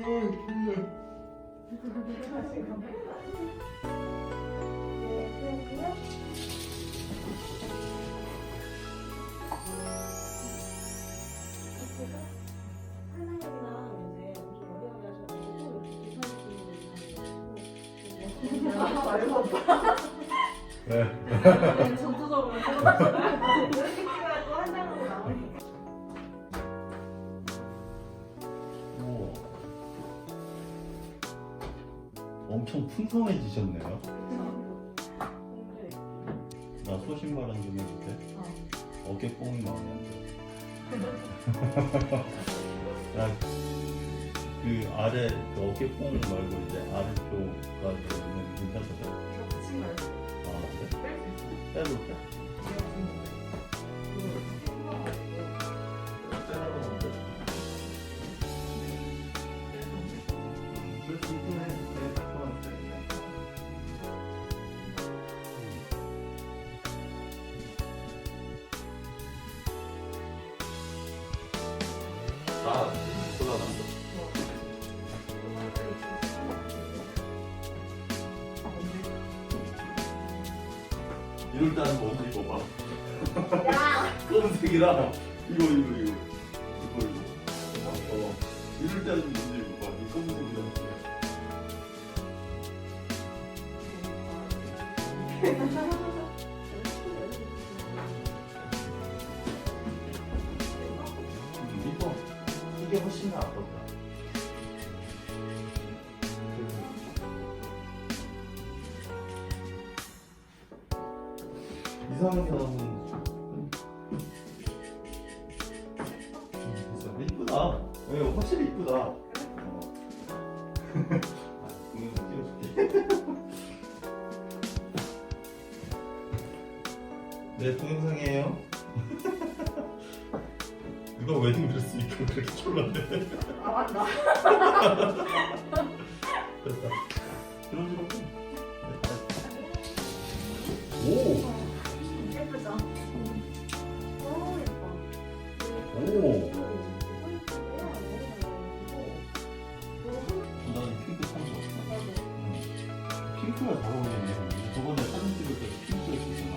네. 전투적으로 엄청 풍성해지셨네요. 나 소신 발언 좀 해도 돼? 어깨 뽕이 마음에 안 들어. 야, 그 아래 그 어깨 뽕 말고 이제 아래쪽가 있는 괜찮거든. 아, 그래? 빼볼게. 빼라고 아, 쏟아난다. 이럴 때는 먼저 입어봐. 검은색이랑 이거 이거 이거 이거 이거. 어. 이럴 때는 먼저 입어봐. 이 검은색이랑. 이거 훨씬 나았다. 이상한 사람은 있어. 이쁘다. 왜 확실히 이쁘다. 어. 아. 네, 동영상이에요. 누가 웨딩 드레스 입고 그렇게 졸랐네. 아 맞다. 오! 예쁘죠? 오 예뻐. 오! 나는 핑크 참 좋았어. 응. 핑크가 잘 어울리네. 저번에 사진 찍을 때 핑크였잖아.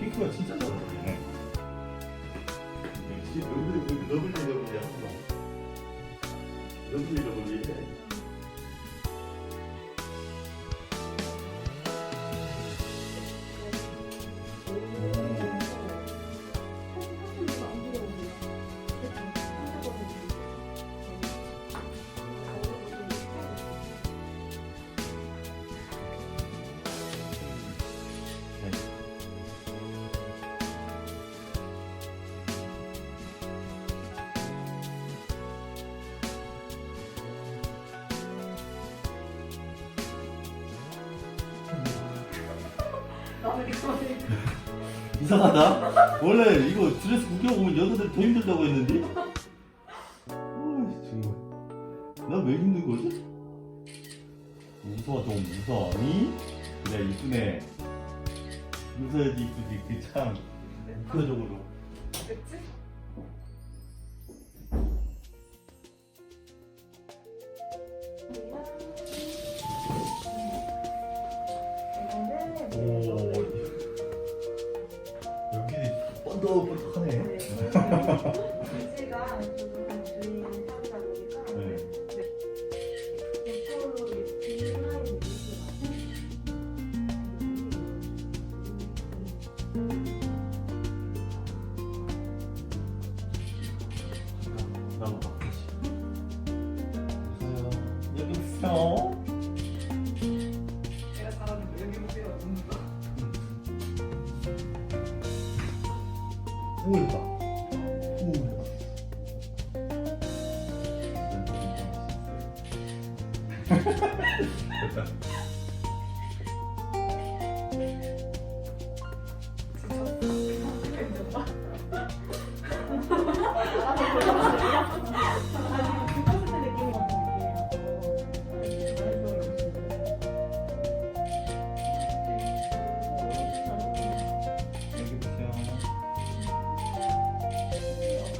핑크가 진짜. 역시 너블리 너블리 너 이상하다. 원래 이거 드레스 구겨보면 여자들 더 힘들다고 했는데. 어이, 정말. 나 왜 힘든 거지? 웃어 좀 웃어. 니? 그래 이쁘네. 웃어야지 이쁘지. 그참 표적으로. 그치? 보니까 네. 나도 바꾸지. 웃어요. 여기 있어. 우울다. 우울. 여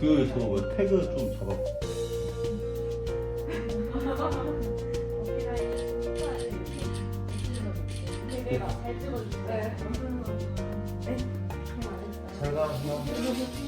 그저 뭐 태그 좀 잡아. 네. 잘 가.